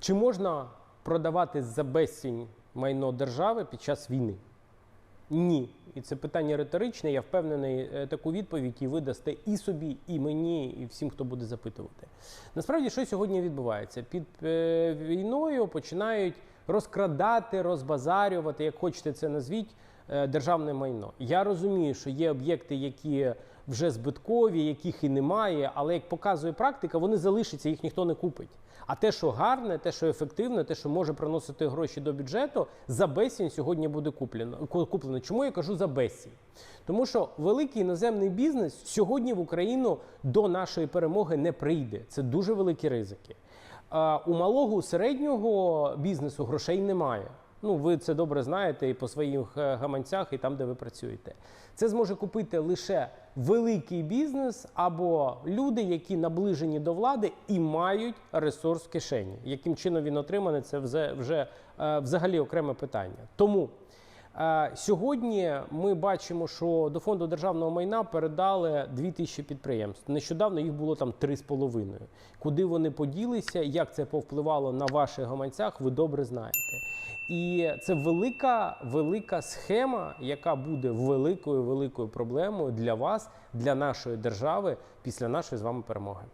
Чи можна продавати за безцінь майно держави під час війни? Ні. І це питання риторичне. Я впевнений, е, таку відповідь і ви дасте і собі, і мені, і всім, хто буде запитувати. Насправді, що сьогодні відбувається? Під е, війною починають розкрадати, розбазарювати, як хочете це назвіть, державне майно. Я розумію, що є об'єкти, які вже збиткові, яких і немає, але як показує практика, вони залишаться, їх ніхто не купить. А те, що гарне, те, що ефективне, те, що може приносити гроші до бюджету, за безцінь сьогодні буде куплено. куплено. Чому я кажу за безцінь? Тому що великий іноземний бізнес сьогодні в Україну до нашої перемоги не прийде. Це дуже великі ризики. У малого середнього бізнесу грошей немає. Ну, ви це добре знаєте і по своїх е, гаманцях, і там, де ви працюєте. Це зможе купити лише великий бізнес або люди, які наближені до влади і мають ресурс в кишені. Яким чином він отриманий, це вже, вже е, взагалі окреме питання. Тому Сьогодні ми бачимо, що до фонду державного майна передали 2 тисячі підприємств. Нещодавно їх було там 3,5. Куди вони поділися, як це повпливало на ваших гаманцях, ви добре знаєте. І це велика, велика схема, яка буде великою великою проблемою для вас, для нашої держави після нашої з вами перемоги.